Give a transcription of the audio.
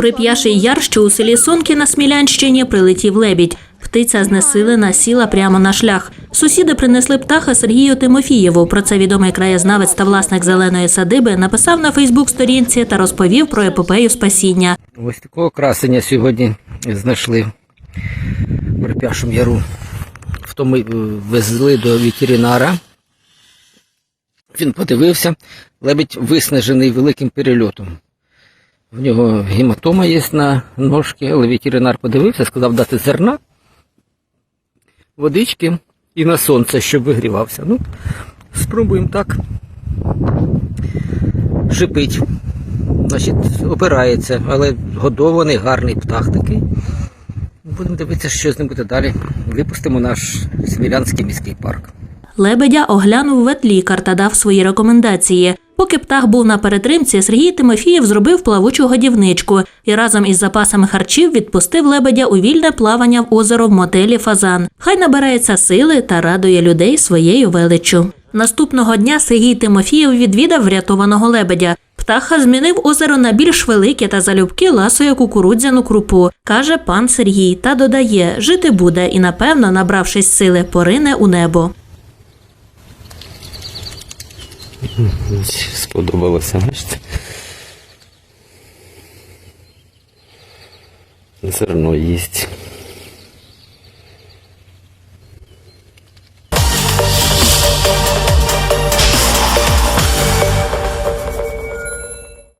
У яр, що у селі Сонки на Смілянщині, прилетів лебідь. Птиця знесилена, сіла прямо на шлях. Сусіди принесли птаха Сергію Тимофієву. Про це відомий краєзнавець та власник зеленої садиби написав на Фейсбук-сторінці та розповів про епопею спасіння. Ось такого красення сьогодні знайшли в Репяшому яру. В тому е, везли до ветеринара. Він подивився, лебідь виснажений великим перельотом. В нього гематома є на ножки, але ветеринар подивився, сказав дати зерна, водички і на сонце, щоб вигрівався. Ну, спробуємо так. Шипить. Значить, опирається, але годований, гарний птах такий. Будемо дивитися, що з ним буде далі. Випустимо наш Смілянський міський парк. Лебедя оглянув ветлікар та дав свої рекомендації. Поки птах був на перетримці, Сергій Тимофієв зробив плавучу годівничку і разом із запасами харчів відпустив лебедя у вільне плавання в озеро в мотелі Фазан. Хай набирається сили та радує людей своєю величчю. Наступного дня Сергій Тимофієв відвідав врятованого лебедя. Птаха змінив озеро на більш велике та залюбки ласує кукурудзяну крупу, каже пан Сергій, та додає, жити буде і, напевно, набравшись сили, порине у небо. Сподобалося, бачите? Зерно їсть.